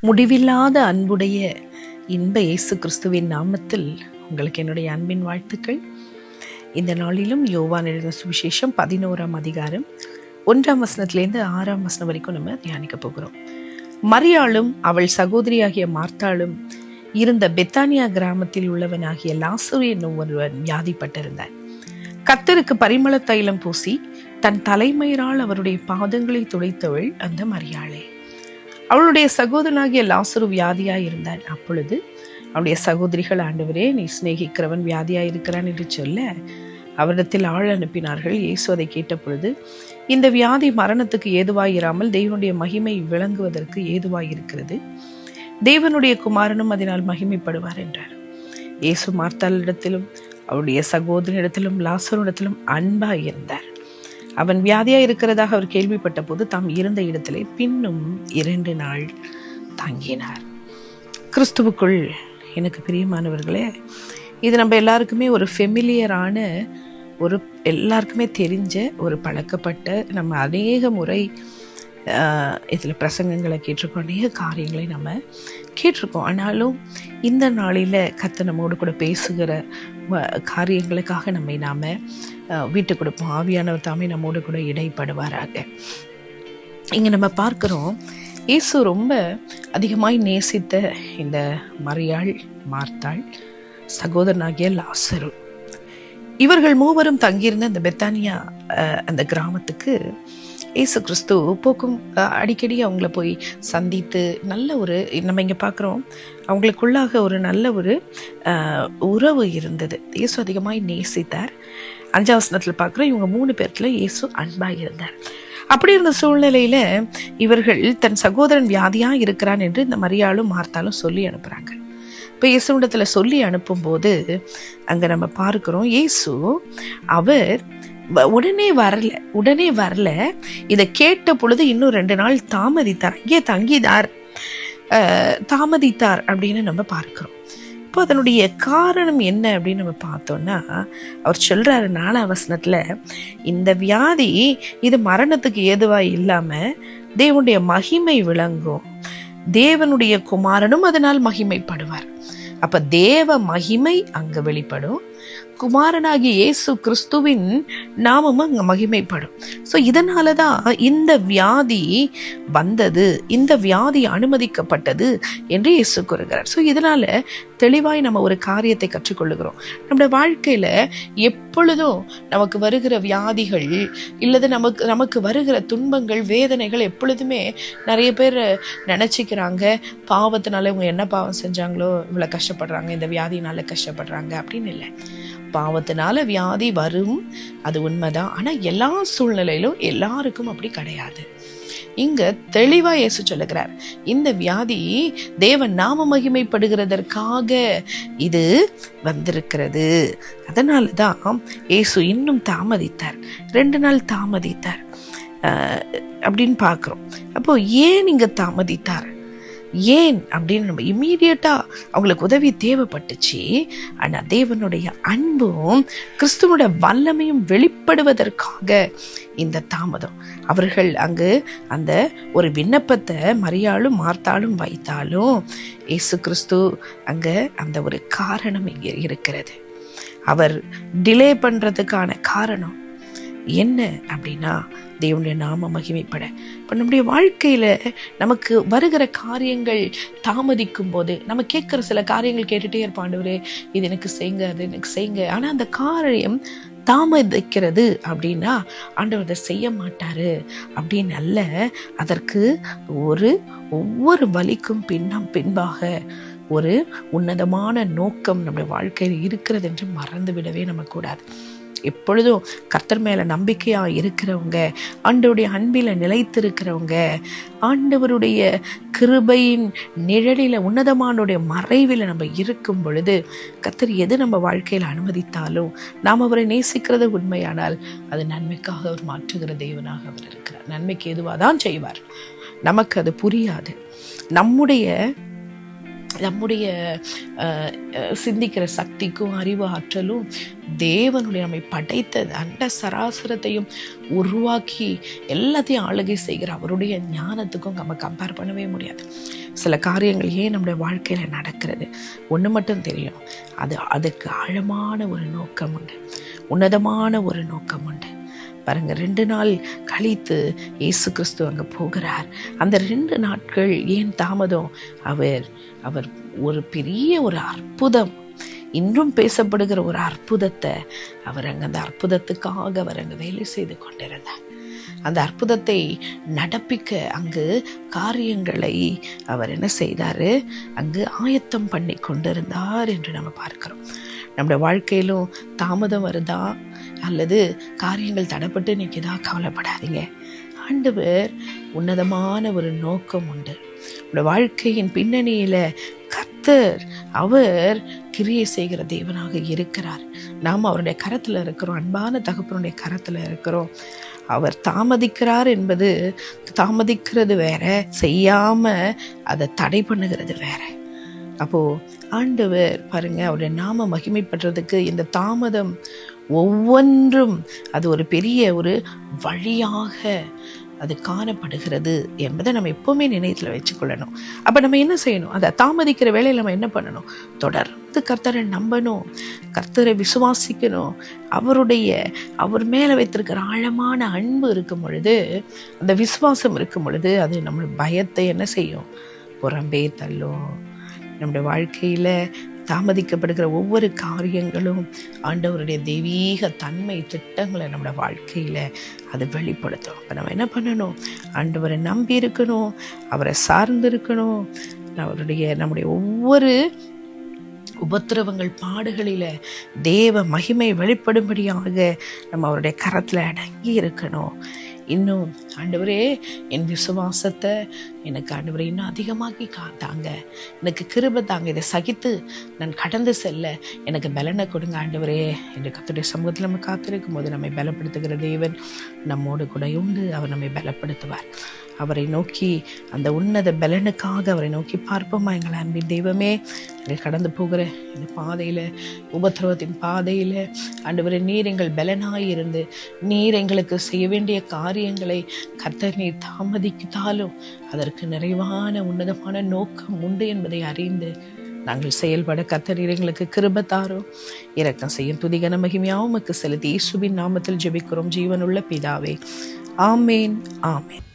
முடிவில்லாத அன்புடைய இன்ப இயேசு கிறிஸ்துவின் நாமத்தில் உங்களுக்கு என்னுடைய அன்பின் வாழ்த்துக்கள். இந்த நாளிலும் யோவான் எழுதின சுவிசேஷம் பதினோராம் அதிகாரம் ஒன்றாம் வசனத்திலேருந்து ஆறாம் வசனம் வரைக்கும் நம்ம தியானிக்க போகிறோம். மரியாளும் அவள் சகோதரியாகிய மார்த்தாளும் இருந்த பெத்தானியா கிராமத்தில் உள்ளவனாகிய லாசு என்னும் ஒருவன் வியாதிப்பட்டிருந்தான். கத்தருக்கு பரிமள தைலம் பூசி தன் தலைமயிரால் அவருடைய பாதங்களை துடைத்தவள் அந்த மரியாளே. அவளுடைய சகோதரனாகிய லாசுரு வியாதியாய் இருந்தான் அப்பொழுது அவளுடைய சகோதரிகள் ஆண்டவரே நீ சிநேகிக்கிறவன் வியாதியாய் இருக்கிறான் என்று சொல்ல அவரிடத்தில் ஆள் அனுப்பினார்கள். இயேசு அதை கேட்ட பொழுது இந்த வியாதி மரணத்துக்கு ஏதுவாயிராமல் தெய்வனுடைய மகிமை விளங்குவதற்கு ஏதுவாயிருக்கிறது. தேவனுடைய குமாரனும் அதனால் மகிமைப்படுவார் என்றார். இயேசு மார்த்தாளிடத்திலும் அவருடைய சகோதரனிடத்திலும் லாசரிடத்திலும் அன்பாக இருந்தார் அவன் வியாதியாக இருக்கிறதாக அவர் கேள்விப்பட்ட போது தாம் இருந்த இடத்திலே பின்னும் இரண்டு நாள் தங்கினார். கிறிஸ்துவுக்குள் எனக்கு பிரியமானவர்களே இது நம்ம எல்லாருக்குமே ஒரு ஃபெமிலியரான ஒரு எல்லாருக்குமே தெரிஞ்ச ஒரு பழக்கப்பட்ட நம்ம அநேக முறை இதில் பிரசங்கங்களை கேட்டிருக்கோம் அநேக காரியங்களை நம்ம கேட்டிருக்கோம். ஆனாலும் இந்த நாளில் கத்தை நம்மோடு கூட பேசுகிற காரியங்களுக்காக நம்மை நாம் வீட்டு கொடுப்போம். ஆவியானவர் தாமே நம்மோடு கூட இடைப்படுவாராக இங்கே நம்ம பார்க்குறோம் இயேசு ரொம்ப அதிகமாய் நேசித்த இந்த மரியாள் மார்த்தாள் சகோதரனாகிய லாசரு. இவர்கள் மூவரும் தங்கியிருந்த அந்த பெத்தானியா அந்த கிராமத்துக்கு ஏசு கிறிஸ்து போக்கும் அடிக்கடி அவங்கள போய் சந்தித்து நல்ல ஒரு நம்ம இங்கே பார்க்குறோம் அவங்களுக்குள்ளாக ஒரு நல்ல ஒரு உறவு இருந்தது. இயேசு அதிகமாக நேசித்தார். அஞ்சாவசனத்தில் பார்க்குறோம் இவங்க மூணு பேர்த்துல இயேசு அன்பாக இருந்தார். அப்படி இருந்த சூழ்நிலையில இவர்கள் தன் சகோதரன் வியாதியாக இருக்கிறான் என்று இந்த மரியாளும் மார்த்தாலும் சொல்லி அனுப்புகிறாங்க இப்போ இயேசுவிடத்தில் சொல்லி அனுப்பும்போது அங்கே நம்ம பார்க்குறோம் இயேசு அவர் உடனே வரல உடனே வரல. இதை கேட்ட பொழுது இன்னும் ரெண்டு நாள் தாமதித்தார். அங்கே தங்கிதார். தாமதித்தார் அப்படின்னு நம்ம பார்க்கிறோம். இப்போ அதனுடைய காரணம் என்ன அப்படின்னு நம்ம பார்த்தோம்னா அவர் சொல்கிறாரு நாலாம் வசனத்தில் இந்த வியாதி இது மரணத்துக்கு ஏதுவாக இல்லாமல் தேவனுடைய மகிமை விளங்கும். தேவனுடைய குமாரனும் அதனால் மகிமைப்படுவார். அப்போ தேவ மகிமை அங்கே வெளிப்படும். குமாரனாகிய இயேசு கிறிஸ்துவின் நாமமும் அங்கே மகிமைப்படும். ஸோ இதனால தான் இந்த வியாதி வந்தது இந்த வியாதி அனுமதிக்கப்பட்டது என்று இயேசு கூறுகிறார். ஸோ இதனால தெளிவாய் நம்ம ஒரு காரியத்தை கற்றுக்கொள்ளுகிறோம். நம்முடைய வாழ்க்கையில் எப்பொழுதும் நமக்கு வருகிற வியாதிகள் இல்லது நமக்கு நமக்கு வருகிற துன்பங்கள் வேதனைகள் எப்பொழுதுமே நிறைய பேர் நினச்சிக்கிறாங்க. பாவத்தினால இவங்க என்ன பாவம் செஞ்சாங்களோ இவ்வளோ கஷ்டப்படுறாங்க இந்த வியாதினால கஷ்டப்படுறாங்க அப்படின்னு இல்லை. பாவத்தினால வியாதி வரும் அது உண்மைதான். ஆனால் எல்லா சூழ்நிலையிலும் எல்லாருக்கும் அப்படி கிடையாது. இங்க தெளிவா இயேசு சொல்லுகிறார். இந்த வியாதி தேவன் நாம மகிமைப்படுகிறதற்காக இது வந்திருக்கிறது. அதனால தான் இயேசு இன்னும் தாமதித்தார். ரெண்டு நாள் தாமதித்தார். அப்படின்னு பார்க்குறோம். அப்போ ஏன் இங்கே தாமதித்தார்? ஏன் அப்படின்னு நம்ம இம்மீடியட்டாக அவங்களுக்கு உதவி தேவைப்பட்டுச்சு. ஆனால் தேவனுடைய அன்பும் கிறிஸ்துவோட வல்லமையும் வெளிப்படுவதற்காக இந்த தாமதம். அவர்கள் அங்கு அந்த ஒரு விண்ணப்பத்தை மரியாளும் மார்த்தாலும் வைத்தாலும் இயேசு கிறிஸ்து அங்கே அந்த ஒரு காரணம் இங்கே இருக்கிறது. அவர் டிலே பண்ணுறதுக்கான காரணம் என்ன அப்படின்னா தேவனுடைய நாம மகிமைப்பட. இப்போ நம்முடைய வாழ்க்கையில் நமக்கு வருகிற காரியங்கள் தாமதிக்கும் போது நம்ம கேட்குற சில காரியங்கள் கேட்டுகிட்டே இருப்பாண்டவரே இது எனக்கு செய்யுங்க அது எனக்கு செய்யுங்க. ஆனால் அந்த காரியம் தாமதிக்கிறது அப்படின்னா ஆண்டவர் அதை செய்ய மாட்டார். அப்படின்னு அல்ல. அதற்கு ஒரு ஒவ்வொரு வலிக்கும் பின்னம் பின்பாக ஒரு உன்னதமான நோக்கம் நம்முடைய வாழ்க்கையில் இருக்கிறது என்று மறந்து விடவே நம்ம கூடாது. எப்பொழுதும் கர்த்தர் மேலே நம்பிக்கையாக இருக்கிறவங்க ஆண்டவருடைய அன்பில் நிலைத்திருக்கிறவங்க ஆண்டவருடைய கிருபையின் நிழலில் உன்னதமானுடைய மறைவில் நம்ம இருக்கும் பொழுது கர்த்தர் எது நம்ம வாழ்க்கையில் அனுமதித்தாலும் நாம் அவரை நேசிக்கிறது உண்மையானால் அது நன்மைக்காக அவர் மாற்றுகிற தெய்வனாக அவர் இருக்கிறார். நன்மைக்கு எதுவாக தான் செய்வார். நமக்கு அது புரியாது. நம்முடைய நம்முடைய சிந்திக்கிற சக்திக்கும் அறிவு ஆற்றலும் தேவனுடைய நம்மை படைத்த அண்ட சராசரத்தையும் உருவாக்கி எல்லாத்தையும் ஆளுகை செய்கிற அவருடைய ஞானத்துக்கும் நம்ம கம்பேர் பண்ணவே முடியாது. சில காரியங்கள் ஏன் நம்முடைய வாழ்க்கையில் நடக்கிறது? ஒன்று மட்டும் தெரியும். அது அதுக்கு ஆழமான ஒரு நோக்கம் உண்டு. உன்னதமான ஒரு நோக்கம் உண்டு. பாருங்க ரெண்டு நாள் கழித்து இயேசு கிறிஸ்து அங்கே போகிறார். அந்த ரெண்டு நாட்கள் ஏன் தாமதம்? அவர் அவர் ஒரு பெரிய ஒரு அற்புதம். இன்றும் பேசப்படுகிற ஒரு அற்புதத்தை அவர் அங்கே அந்த அற்புதத்துக்காக அவர் அங்கே வேலை செய்து கொண்டிருந்தார். அந்த அற்புதத்தை நடப்பிக்க அங்கு காரியங்களை அவர் என்ன செய்தாரு? அங்கு ஆயத்தம் பண்ணி கொண்டிருந்தார் என்று நம்ம பார்க்கிறோம். நம்முடைய வாழ்க்கையிலும் தாமதம் வருதா? அல்லது காரியங்கள் தடைப்பட்டு நிற்குதா? கவலைப்படாதீங்க. ஆண்டவர் உன்னதமான ஒரு நோக்கம் உண்டு. உங்களோட வாழ்க்கையின் பின்னணியில் கர்த்தர் அவர் கிரியை செய்கிற தேவனாக இருக்கிறார். நாம் அவருடைய கரத்தில் இருக்கிறோம். அன்பான தகப்பனுடைய கரத்தில் இருக்கிறோம். அவர் தாமதிக்கிறார் என்பது தாமதிக்கிறது வேற செய்யாமல் அதை தடை பண்ணுகிறது வேற. அப்போது ஆண்டவர் பாருங்கள் அவருடைய நாம மகிமைப்படுறதுக்கு இந்த தாமதம் ஒவ்வொன்றும் அது ஒரு பெரிய ஒரு வழியாக அது காணப்படுகிறது என்பதை நம்ம எப்போவுமே நினையத்தில் வச்சுக்கொள்ளணும். அப்போ நம்ம என்ன செய்யணும்? அதை தாமதிக்கிற வேலையில் நம்ம என்ன பண்ணணும்? தொடர்ந்து கர்த்தரை நம்பணும் கர்த்தரை விசுவாசிக்கணும். அவருடைய அவர் மேலே வைத்திருக்கிற ஆழமான அன்பு இருக்கும் பொழுது அந்த விசுவாசம் இருக்கும் பொழுது அது நம்ம பயத்தை என்ன செய்யும்? புறம்பே தள்ளும். நம்முடைய வாழ்க்கையில் தாமதிக்கப்படுகிற ஒவ்வொரு காரியங்களும் ஆண்டவருடைய தெய்வீக தன்மை திட்டங்களை நம்மளோட வாழ்க்கையில் அது வெளிப்படுத்தும். அப்போ நம்ம என்ன பண்ணணும்? ஆண்டவரை நம்பி இருக்கணும் அவரை சார்ந்து இருக்கணும். அவருடைய நம்முடைய ஒவ்வொரு உபத்திரவங்கள் பாடுகளில் தேவ மகிமை வெளிப்படும்படியாக நம்ம அவருடைய கரத்தில் அடங்கி இருக்கணும். இன்னும் ஆண்டவரே என் விசுவாசத்தை எனக்கு ஆண்டவரே இன்னும் அதிகமாக்கி காத்தாங்க. எனக்கு கிருபை தாங்க. இதை சகித்து நான் கடந்து செல்ல எனக்கு பலனை கொடுங்க ஆண்டவரே. என்று கத்துடைய சமூகத்தில் நம்ம காத்திருக்கும் போது நம்மை பலப்படுத்துகிற தேவன் நம்மோடு கூட உண்டு அவர் நம்மை பலப்படுத்துவார். அவரை நோக்கி அந்த உன்னத பலனுக்காக அவரை நோக்கி பார்ப்போமா எங்கள் அன்பின் தெய்வமே. எங்கள் கடந்து போகிற இந்த பாதையில் உபத்திரவத்தின் பாதையில் ஆண்டவரே நீர் எங்கள் பலனாய் இருந்து நீர் எங்களுக்கு செய்ய வேண்டிய காரியங்களை கர்த்தர் நீர் தாமதித்தாலும் அதற்கு நிறைவான உன்னதமான நோக்கம் உண்டு என்பதை அறிந்து நாங்கள் செயல்பட கர்த்தர் எங்களுக்கு கிருபத்தாரோ. இரக்கம் செய்யும் துதிகன மகிமையாவும் செலுத்தி இயேசுவின் நாமத்தில் ஜெபிக்கிறோம். ஜீவனுள்ள பிதாவே. ஆமேன். ஆமேன்.